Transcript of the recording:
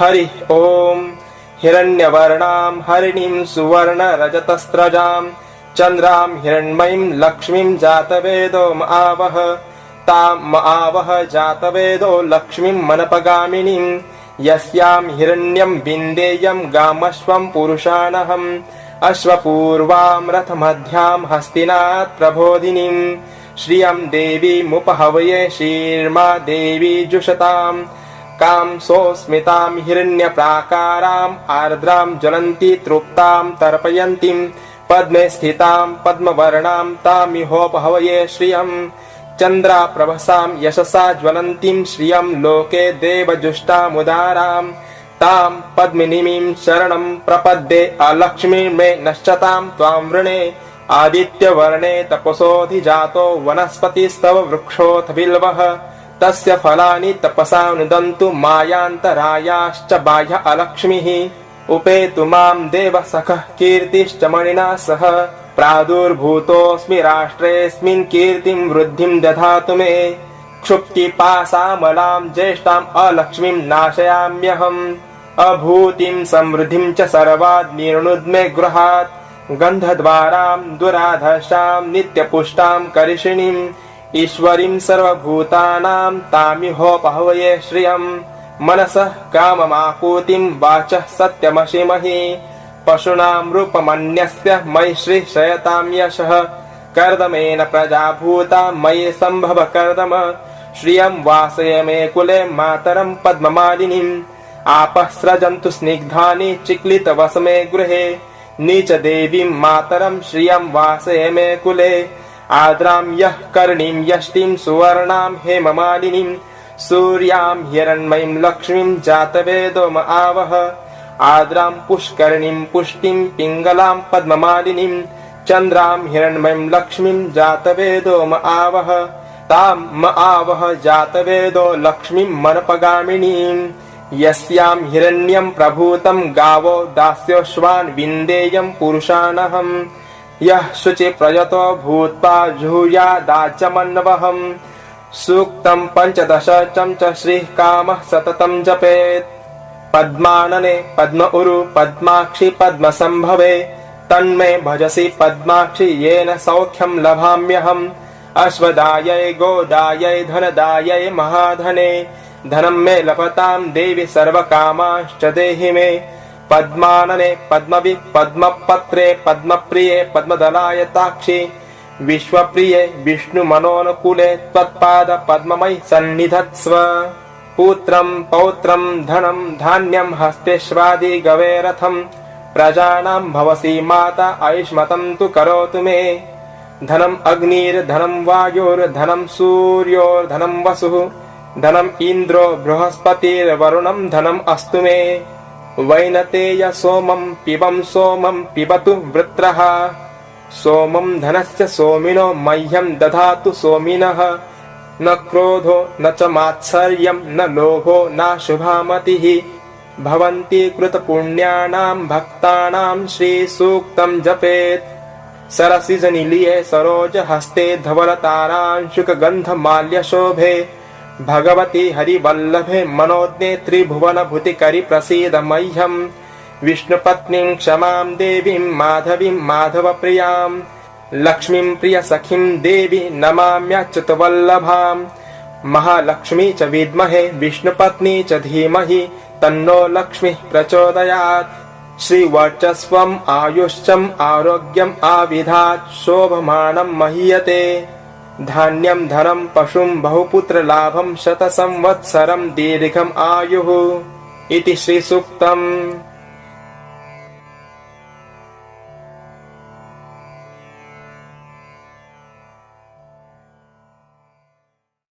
हरिः ॐ हिरण्यवर्णां हरिणीं सुवर्णरजतस्रजां चन्द्रां हिरण्मयीं लक्ष्मीं जातवेदो म आवह तां म आवह जातवेदो लक्ष्मीं मनपगामिनीं यस्यां हिरण्यं विन्देयं गामश्वं पुरुषाणहम् अश्वपूर्वां रथमध्यां हस्तिनात् प्रबोधिनीम् श्रियं देवीमुपहवये शीर्मा देवी जुषताम् कां सोऽस्मितां हिरण्यप्राकाराम् आर्द्रां ज्वलन्ती तृप्तां तर्पयन्तीं पद्मे स्थितां पद्मवर्णां तामिहोपहवये श्रियम् चन्द्राप्रभसां यशसा ज्वलन्तीं श्रियं लोके देवजुष्टामुदाराम् तां पद्मिनीमीं शरणं प्रपद्ये अलक्ष्मी मे नश्चतां त्वां वृणे आदित्यवर्णे तपसोऽधिजातो वनस्पतिस्तव वृक्षोऽथ बिल्वः तस्य फलानि तपसा नुदन्तु मायान्तरायाश्च बाह्य अलक्ष्मीः। उपेतु मां देव सखः कीर्तिश्च मणिना सह। प्रादुर्भूतोऽस्मि राष्ट्रेऽस्मिन् कीर्तिं वृद्धिं दधातु मे। क्षुप्तिपासामलां ज्येष्ठाम् अलक्ष्मीं नाशयाम्यहम्। अभूतिं समृद्धिं च सर्वाद् निर्णुद्मे गृहात्। गन्धद्वारां दुराधशाम् नित्यपुष्टां करिषिणीम्। ईश्वरीं सर्वभूतानां तामिहोपहवये श्रियम् मनसः काममाकूतिं वाचः सत्यमशिमहि। पशूनां रूपमन्यस्य मयि श्रीशयतां यशः। कर्दमेन प्रजाभूता मयि सम्भव कर्दम श्रियं वासय मे कुले मातरं पद्ममालिनीम् आपः स्रजन्तु स्निग्धानि चिक्लितवसमे गृहे। नीचदेवीं मातरं श्रियं वासय मे कुले आद्रां यः कर्णीं यष्टिं सुवर्णां हेममालिनीं सूर्यां हिरण्मयीं लक्ष्मीं जातवेदो म आवह आद्रां पुष्करणीं पुष्टिं पिङ्गलां पद्ममालिनीं चन्द्रां हिरण्मयीं लक्ष्मीं जातवेदो म आवह तां म आवह जातवेदो लक्ष्मीं मनपगामिनीम् यस्यां हिरण्यं प्रभूतं गावो दास्योश्वान् विन्देयं पुरुषाणहम् यः शुचि प्रयतो भूत्वा जुहुयादाचमन्वहम् सूक्तं पञ्चदश चञ्च श्रीः कामः सततं जपेत्। पद्मानने पद्म उरु पद्माक्षि पद्मसम्भवे। तन्मे भजसि पद्माक्षि येन सौख्यं लभाम्यहम्। अश्वदायै गोदायै धनदायै महाधने। धनं मे लभतां देवि सर्वकामाश्च देहि मे పద్మాననే పద్మవి పద్మపత్రే పద్మప్రియే పద్మదళాయ తాక్షి విశ్వప్రియే విష్ణుమనోనుకూలే త్వత్పాద పద్మమై సన్నిధత్స్వ. పూత్రం పౌత్రం ధనం ధాన్యం హస్తేష్వాది గవేరథం. ప్రజానాం భవసి మాత ఐష్మతం తు కరోతు మే. ధనం అగ్నిర్ధనం వాయుర్ధనం సూర్యోర్ధనం వసు. ధనం ఇంద్రో బృహస్పతిర్వరుణం ధనం అస్తు మే. वैनतेय सोमं पिबं सोमं पिबतु वृत्रः। सोमं धनस्य सोमिनो मह्यं दधातु सोमिनः। न क्रोधो न च मात्सर्यं न लोभो नाशुभामतिः भवन्ति कृतपुण्यानां भक्तानां श्रीसूक्तं जपेत्। सरसिजनिलिये सरोजहस्ते धवलतारांशुकगन्धमाल्यशोभे भगवति हरिवल्लभे मनोज्ञे त्रिभुवनभूतिकरि प्रसीद मह्यम् विष्णुपत्नीं क्षमां देवीं माधवीं माधवप्रियाम्। लक्ष्मीं प्रियसखीं देवी नमाम्यच्युतवल्लभाम् महालक्ष्मी च विद्महे विष्णुपत्नी च धीमहि तन्नो लक्ष्मीः प्रचोदयात्। श्रीवर्चस्वम् आयुष्यम् आरोग्यम् आविधात् शोभमाणम् महीयते धान्यं धनं पशुं बहुपुत्रलाभं शतसंवत्सरं दीर्घम् आयुः इति श्रीसूक्तम्